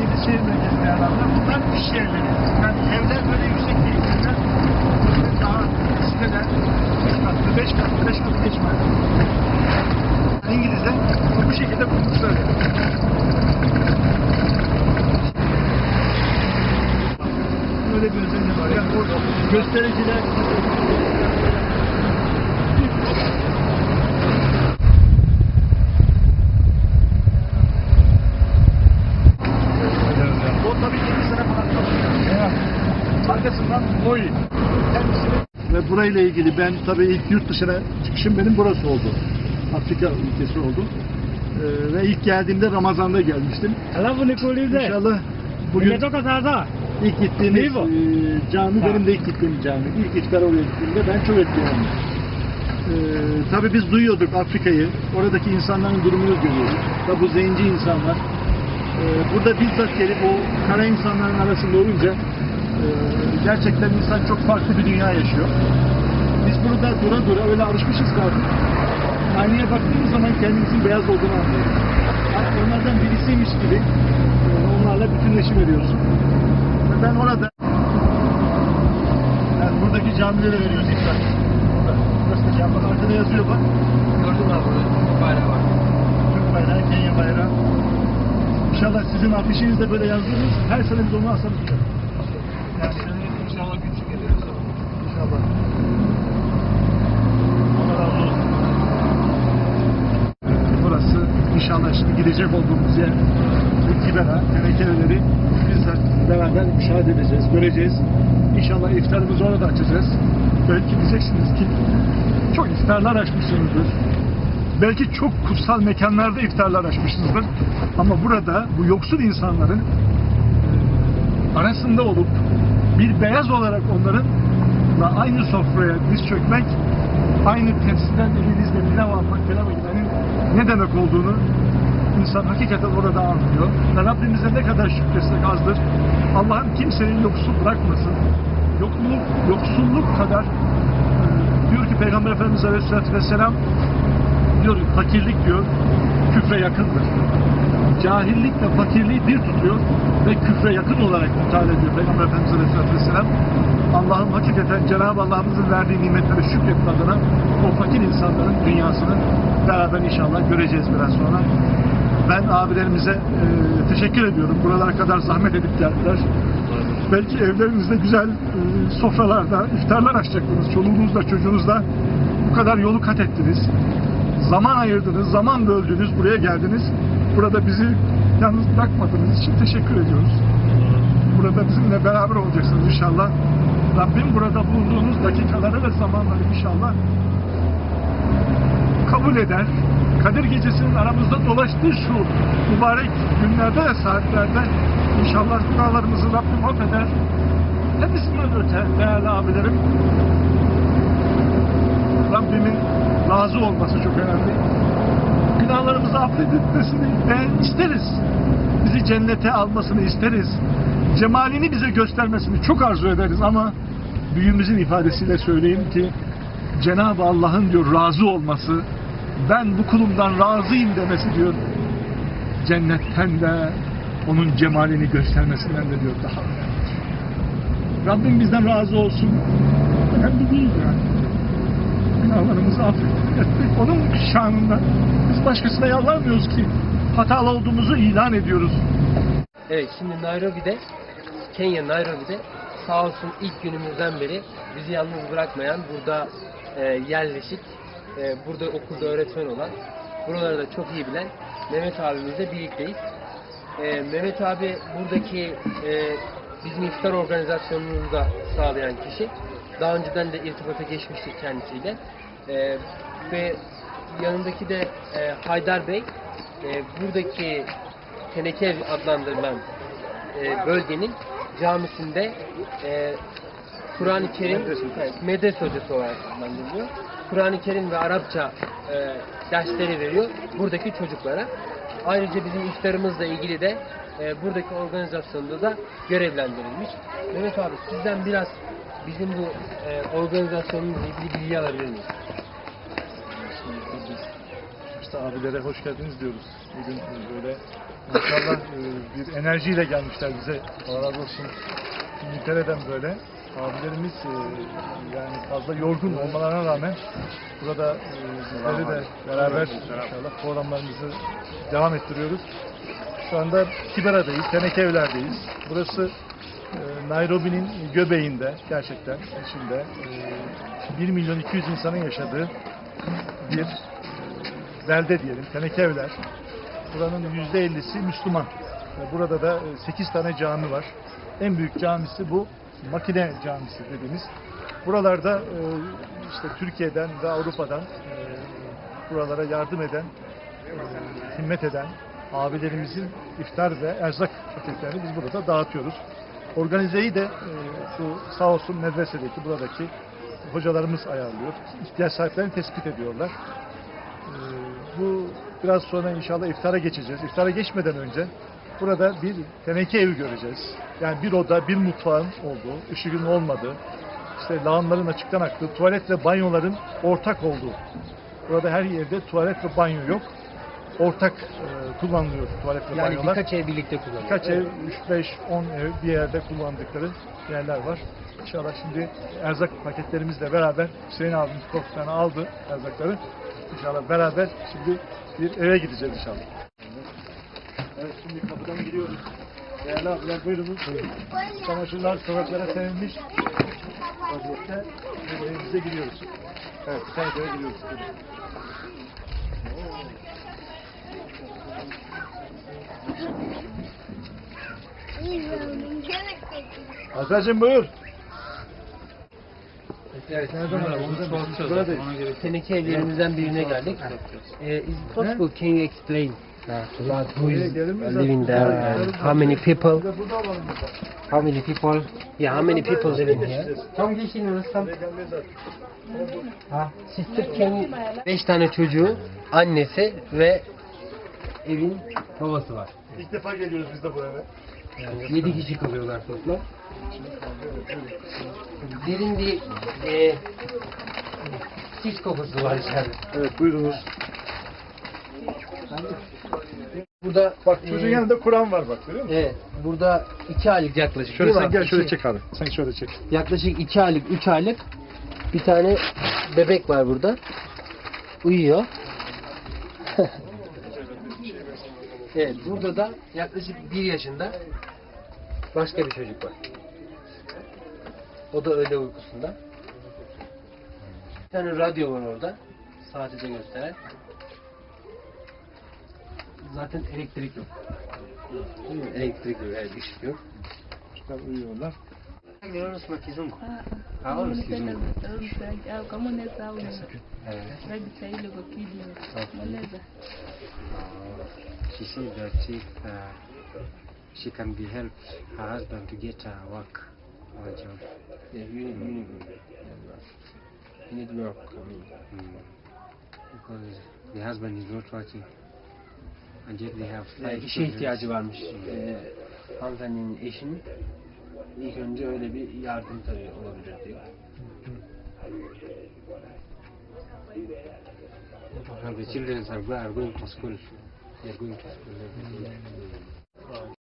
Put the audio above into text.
dediğimiz şehir merkezinde yerler. Bunlar iş yerleri. Yani evler böyle yüksek değil. Böyle daha siteler 3 katlı, 5 katlı, 5 katlı geçmez. İngilizler bu şekilde kurmuşlar. Öyle bir özelliği var. Yani orada göstericiler O tabii 7 sene falan kalıyor. Arkasından Boy. Kendisini ve burayla ilgili ben tabii ilk yurt dışına çıkışım benim burası oldu. Afrika ülkesi oldu. Ee, ve ilk geldiğimde Ramazan'da gelmiştim. İnşallah bugün ilk gittiğimiz e, cami benim de ilk gittiğim cami. İlk iftar oraya gittiğimde ben çok etkilendim. Ee, tabii biz duyuyorduk Afrika'yı, oradaki insanların durumunu görüyoruz. Tabii bu zenci insanlar. Ee, burada bizzat gelip o kara insanların arasında olunca gerçekten insan çok farklı bir dünya yaşıyor. Biz burada dura dura öyle alışmışız ki artık. Aynaya baktığımız zaman kendimizin beyaz olduğunu anlıyoruz. Yani onlardan birisiymiş gibi e, onlarla bütünleşiveriyoruz. Ve ben orada yani buradaki camilere veriyoruz. Burada. Burası da cami. Arkada yazıyor bak. Gördün mü burada? Bayrağı var. Türk bayrağı, Kenya bayrağı. İnşallah sizin afişinizde böyle yazdığınız her sene biz onu asarız. buraya. Yani İnşallah güç geliyoruz. İnşallah. Allah razı olsun. Burası inşallah şimdi gidecek olduğumuz yer bu kibera, tenekeleri bizler beraber müşahede edeceğiz, göreceğiz. İnşallah iftarımızı orada açacağız. Belki diyeceksiniz ki çok iftarlar açmışsınızdır. Belki çok kutsal mekanlarda iftarlar açmışsınızdır. Ama burada bu yoksul insanların arasında olup bir beyaz olarak onların aynı sofraya diz çökmek, aynı tepsiden elinizle pilav almak, pilav ne demek olduğunu insan hakikaten orada anlıyor. Ve Rabbimize ne kadar şükretsek azdır. Allah'ım kimseyi yoksul bırakmasın. Yokluk, yoksulluk kadar e, diyor ki Peygamber Efendimiz Aleyhisselatü Vesselam diyor fakirlik diyor küfre yakındır cahillikle fakirliği bir tutuyor ve küfre yakın olarak mutal ediyor Peygamber Efendimiz Aleyhisselatü Vesselam. Allah'ım hakikaten Cenab-ı Allah'ımızın verdiği nimetlere şükretmek adına o fakir insanların dünyasını beraber inşallah göreceğiz biraz sonra. Ben abilerimize e, teşekkür ediyorum. Buralara kadar zahmet edip geldiler. Belki evlerinizde güzel e, sofralarda iftarlar açacaktınız. Çoluğunuzla çocuğunuzla bu kadar yolu kat ettiniz zaman ayırdınız, zaman böldünüz, buraya geldiniz. Burada bizi yalnız bırakmadığınız için teşekkür ediyoruz. Burada bizimle beraber olacaksınız inşallah. Rabbim burada bulunduğunuz dakikaları ve zamanları inşallah kabul eder. Kadir gecesinin aramızda dolaştığı şu mübarek günlerde ve saatlerde inşallah günahlarımızı Rabbim affeder. Hepsinden öte değerli abilerim Rabbimin razı olması çok önemli. Günahlarımızı affedilmesini isteriz. Bizi cennete almasını isteriz. Cemalini bize göstermesini çok arzu ederiz ama büyüğümüzün ifadesiyle söyleyeyim ki Cenab-ı Allah'ın diyor razı olması, ben bu kulumdan razıyım demesi diyor cennetten de onun cemalini göstermesinden de diyor daha önemlidir. Rabbim bizden razı olsun. Önemli değil yani günahlarımızı affetmek onun şanında. Biz başkasına yalvarmıyoruz ki hatalı olduğumuzu ilan ediyoruz. Evet şimdi Nairobi'de, Kenya Nairobi'de sağ olsun ilk günümüzden beri bizi yalnız bırakmayan, burada e, yerleşik, e, burada okulda öğretmen olan, buraları da çok iyi bilen Mehmet abimizle birlikteyiz. E, Mehmet abi buradaki e, bizim iftar organizasyonumuzu da sağlayan kişi. Daha önceden de irtibata geçmiştik kendisiyle. E, ve yanındaki de e, Haydar Bey, e, buradaki Teneke adlandırılan e, bölgenin camisinde e, Kur'an-ı Kerim evet, medrese hocası olarak adlandırılıyor. Kur'an-ı Kerim ve Arapça e, dersleri veriyor buradaki çocuklara. Ayrıca bizim iftarımızla ilgili de e, buradaki organizasyonda da görevlendirilmiş. Mehmet abi sizden biraz bizim bu e, organizasyonumuzla ilgili bilgi alabilir miyiz? Başta abilere hoş geldiniz diyoruz. Bugün böyle inşallah e, bir enerjiyle gelmişler bize. Allah razı olsun. İngiltere'den böyle. Abilerimiz e, yani fazla yorgun olmalarına rağmen burada e, bizleri de beraber inşallah programlarımızı devam ettiriyoruz. Şu anda Kibera'dayız, Teneke Evler'deyiz. Burası e, Nairobi'nin göbeğinde gerçekten içinde e, 1 milyon 200 insanın yaşadığı bir e, belde diyelim, Teneke Evler. Buranın %50'si Müslüman. Burada da 8 tane cami var. En büyük camisi bu Makine Camisi dediğimiz. Buralarda e, işte Türkiye'den ve Avrupa'dan e, buralara yardım eden, e, himmet eden abilerimizin iftar ve erzak paketlerini biz burada dağıtıyoruz. Organizeyi de e, şu sağ olsun medresedeki buradaki hocalarımız ayarlıyor. İhtiyaç sahiplerini tespit ediyorlar. Ee, bu biraz sonra inşallah iftara geçeceğiz. İftara geçmeden önce burada bir teneke evi göreceğiz. Yani bir oda, bir mutfağın olduğu, ışığın olmadığı, işte lağımların açıktan aktığı, tuvalet ve banyoların ortak olduğu. Burada her yerde tuvalet ve banyo yok. Ortak e, kullanılıyor tuvalet ve Yani banyolar. birkaç ev birlikte kullanıyor. Birkaç ev, 3, 5, 10 ev bir yerde kullandıkları yerler var. İnşallah şimdi erzak paketlerimizle beraber Hüseyin abimiz korkutan aldı erzakları. İnşallah beraber şimdi bir eve gideceğiz inşallah. Evet şimdi kapıdan giriyoruz. Değerli abiler buyurunuz. Çamaşırlar sokaklara serilmiş vaziyette evimize giriyoruz. Evet eve giriyoruz. Hasan'cığım buyur. Evet. Aradın? Buradayız. Teneke evlerimizden birine geldik. Eh, is it possible can you explain about who is living there and how many people how many people yeah how many people living here? Tam geçin orası. Ha, sister you... Beş tane çocuğu, annesi ve evin babası var. İlk defa geliyoruz biz de bu eve. Yani yedi kişi kalıyorlar toplam. Derin bir e, sis kokusu var içeride. Evet buyurunuz. Burada Bak çocuğun e, yanında Kur'an var bak görüyor musun? Evet, burada iki aylık yaklaşık. Şöyle sen gel şöyle çek abi. Sen şöyle çek. Yaklaşık iki aylık, üç aylık bir tane bebek var burada. Uyuyor. evet, burada da yaklaşık bir yaşında başka bir çocuk var. O da öğle uykusunda. Bir tane radyo var orada. Saati de gösteren. Zaten elektrik yok. Değil mi? Elektrik yok, evet, ışık yok. Çocuklar uyuyorlar. Biliyoruz mu kizungu? Hawa mimi msikizungu. napenda kuuza- au kama unaweza au Evet. website ile kwa she said that she, uh, she can be helped her husband to get a work or a job. Yeah, you need, you need, you need work. I mean, Mm. Because the husband is not working five işe ihtiyacı varmış ee, hanımefendinin eşinin. İlk önce öyle bir yardım tabii olabilir diyor. And the children are, go- are going to school. They are going to school.